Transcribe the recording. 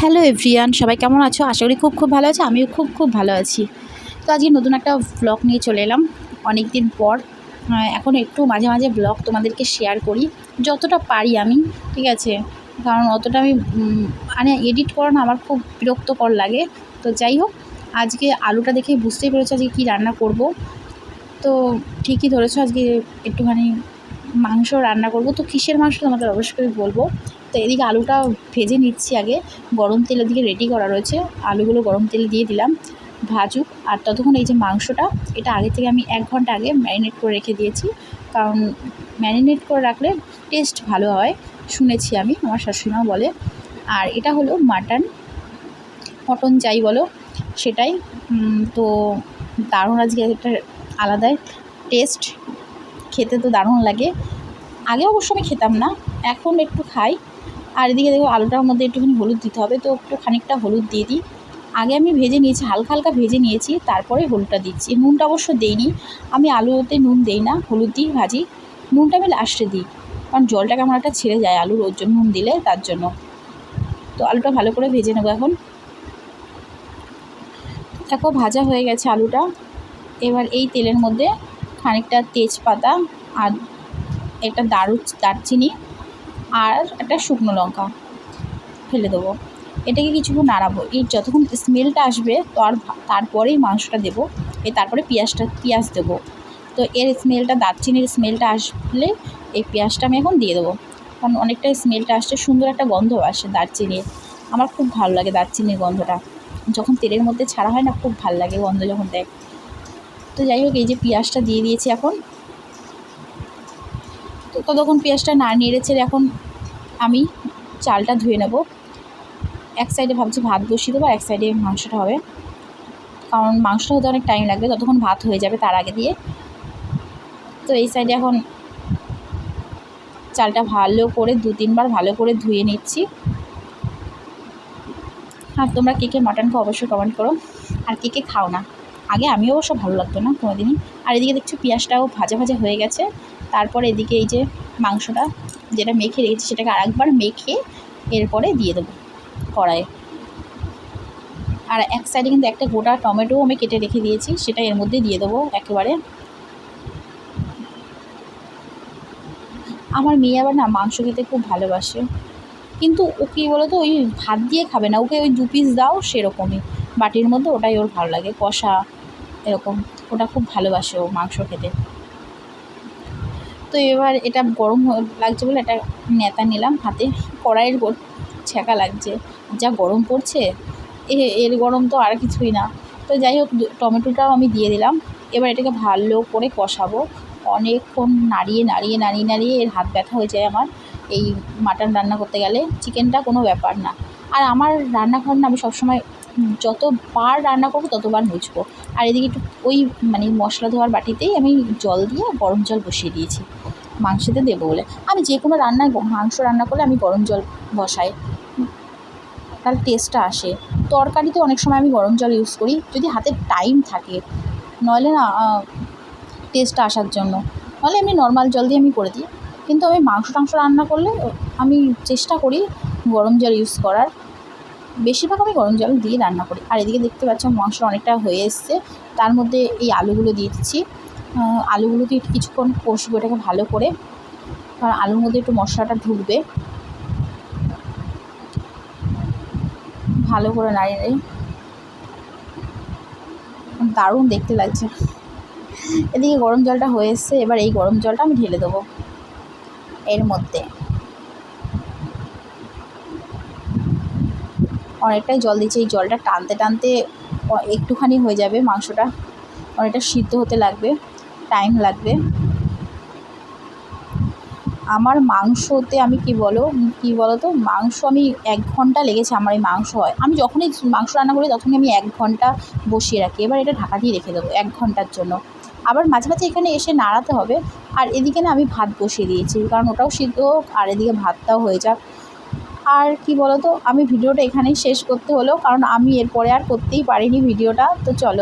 Hello everyone, সবাই কেমন আছো? আশা করি খুব খুব ভালো আছো, আমিও খুব খুব ভালো আছি। তো আজকে নতুন একটা ব্লগ নিয়ে চলে এলাম। অনেক দিন পর এখন একটু মাঝে মাঝে ব্লগ তোমাদেরকে শেয়ার করি। যতটা পারি আমি, ঠিক আছে? কারণ অতটা আমি মানে এডিট করা না আমার খুব বিরক্তকর লাগে। তো যাই হোক, আজকে আলুটা দেখে বুঝতেই পেরেছ আজকে কী রান্না করব। তো ঠিকই ধরেছো আজকে একটুখানি মাংস রান্না করব। তো কিসের মাংস তোমাদের অবশ্যই বলব। তো এদিকে আলুটা ভেজে নিচ্ছি আগে। গরম তেলের দিকে রেডি করা রয়েছে। আলুগুলো গরম তেলে দিয়ে দিলাম। ভাজুক। আর ততক্ষণ এই যে মাংসটা, এটা আগে থেকে আমি এক ঘণ্টা আগে ম্যারিনেট করে রেখে দিয়েছি। কারণ ম্যারিনেট করে রাখলে টেস্ট ভালো হয়। শুনেছি আমি, আমার শাশুড়িমা বলে। আর এটা হলো মাটন মটন যাই বলো, সেটাই। তো দারুণ আজকে একটা আলাদাই টেস্ট খেতে তো দারুণ লাগে। আগে অবশ্য আমি খেতাম না, এখন একটু খাই। আর এদিকে দেখো, আলুটার মধ্যে একটুখানি হলুদ দিতে হবে, তো একটু খানিকটা হলুদ দিয়ে দিই। আগে আমি ভেজে নিয়েছি, হালকা হালকা ভেজে নিয়েছি, তারপরে হলুদটা দিচ্ছি। নুনটা অবশ্য দেইনি, আমি আলুতে নুন দেই না, হলুদ দিই, ভাজি। নুনটা আমি লাস্টে দিই, কারণ জলটা কেমন একটা ছেড়ে যায় আলুর, ওর জন্য নুন দিলে, তার জন্য। তো আলুটা ভালো করে ভেজে নেব এখন। দেখো, ভাজা হয়ে গেছে আলুটা। এবার এই তেলের মধ্যে খানিকটা তেজপাতা আর একটা দারু, দারচিনি আর একটা শুকনো লঙ্কা ফেলে দেবো। এটাকে কিছুক্ষণ নাড়াবো। এই যতক্ষণ স্মেলটা আসবে তো আর তারপরেই মাংসটা দেবো। এই তারপরে পেঁয়াজটা, পেঁয়াজ দেবো। তো এর স্মেলটা দারচিনির স্মেলটা আসলে এই পেঁয়াজটা আমি এখন দিয়ে দেবো। কারণ অনেকটা স্মেলটা আসছে, সুন্দর একটা গন্ধ আসে দারচিনির। আমার খুব ভালো লাগে দারচিনির গন্ধটা। যখন তেলের মধ্যে ছাড়া হয় না, খুব ভালো লাগে গন্ধ যখন দেয়। তো যাই হোক, এই যে পেঁয়াজটা দিয়ে দিয়েছি এখন। তো ততক্ষণ পেঁয়াজটা না নেড়ে ছেড়ে এখন আমি চালটা ধুয়ে নেব। এক সাইডে ভাবছি ভাত বসিয়ে দেবো এক সাইডে মাংসটা হবে। কারণ মাংসটা হতে অনেক টাইম লাগবে, ততক্ষণ ভাত হয়ে যাবে তার আগে দিয়ে। তো এই সাইডে এখন চালটা ভালো করে, দু তিনবার ভালো করে ধুয়ে নিচ্ছি। আর তোমরা কে কে মাটন খাও অবশ্যই কমেন্ট করো। আর কে কে খাও না। আগে আমিও অবশ্য ভালো লাগতো না কোনোদিনই। আর এদিকে দেখছ পেঁয়াজটাও ভাজা ভাজা হয়ে গেছে। তারপরে এদিকে এই যে মাংসটা যেটা মেখে রেখেছি সেটাকে আরেকবার মেখে এরপরে দিয়ে দেবো কড়াইয়ে। আর এক সাইডে কিন্তু একটা গোটা টমেটো আমি কেটে রেখে দিয়েছি, সেটা এর মধ্যে দিয়ে দেবো একেবারে। আমার মেয়ে আবার না মাংস খেতে খুব ভালোবাসে। কিন্তু ও কী বলো তো ওই ভাত দিয়ে খাবে না, ওকে ওই দু পিস দাও সেরকমই। বাটির মধ্যে ওটাই ওর ভালো লাগে, কষা এরকম। ওটা খুব ভালোবাসে ও মাংস খেতে। তো এবার এটা গরম লাগছে বলে একটা নেতা নিলাম হাতে। কড়াইয়ের ছ্যাঁকা লাগছে। যা গরম পড়ছে, এ, এর গরম তো আর কিছুই না। তো যাই হোক টমেটোটাও আমি দিয়ে দিলাম। এবার এটাকে ভালো করে কষাবো। অনেকক্ষণ নাড়িয়ে নাড়িয়ে নাড়িয়ে নাড়িয়ে এর হাত ব্যথা হয়ে যায় আমার। এই মাটন রান্না করতে গেলে চিকেনটা কোনো ব্যাপার না। আর আমার রান্নাঘর না আমি সবসময়, যতবার রান্না করব ততবার মুছবো। আর এদিকে একটু ওই মানে মশলা ধোয়ার বাটিতেই আমি জল দিয়ে গরম জল বসিয়ে দিয়েছি। মাংসতে দেবো বলে। আমি যে কোনো রান্নায় মাংস রান্না করলে আমি গরম জল বসাই। তার টেস্টটা আসে। তরকারিতে অনেক সময় আমি গরম জল ইউজ করি। যদি হাতে টাইম থাকে, নইলে না টেস্টটা আসার জন্য। নাহলে এমনি নর্মাল জল দিয়ে আমি করে দিই। কিন্তু আমি মাংস টাংস রান্না করলে আমি চেষ্টা করি গরম জল ইউজ করার। বেশিরভাগ আমি গরম জল দিয়ে রান্না করি। আর এদিকে দেখতে পাচ্ছ মশলা অনেকটা হয়ে এসছে। তার মধ্যে এই আলুগুলো দিয়ে দিচ্ছি। আলুগুলো দিয়ে কিছুক্ষণ কষবো এটাকে ভালো করে। কারণ আলুর মধ্যে একটু মশলাটা ঢুকবে। ভালো করে নাড়িয়ে নাড়িয়ে দারুণ দেখতে লাগছে। এদিকে গরম জলটা হয়ে এসছে। এবার এই গরম জলটা আমি ঢেলে দেবো। এর মধ্যে। অনেকটাই জল দিচ্ছি। এই জলটা টানতে টানতে একটুখানি হয়ে যাবে, মাংসটা অনেকটা সিদ্ধ হতে লাগবে টাইম লাগবে। আমার মাংসতে আমি কি বলো কি বলো তো মাংস আমি এক ঘণ্টা লেগেছে আমার এই মাংস হয়। আমি যখনই মাংস রান্না করি, তখনই আমি এক ঘণ্টা বসিয়ে রাখি। এবার এটা ঢাকা দিয়ে রেখে দেবো এক ঘণ্টার জন্য। আবার মাঝে মাঝে এখানে এসে নাড়াতে হবে। আর এদিকে না আমি ভাত বসিয়ে দিয়েছি, কারণ ওটাও সিদ্ধ হোক, আর এদিকে ভাতটাও হয়ে যাক। আর কি বলো তো আমি ভিডিওটা এখানেই শেষ করতে হলো কারণ আমি এরপরে আর করতেই পারিনি ভিডিওটা, তো চলো।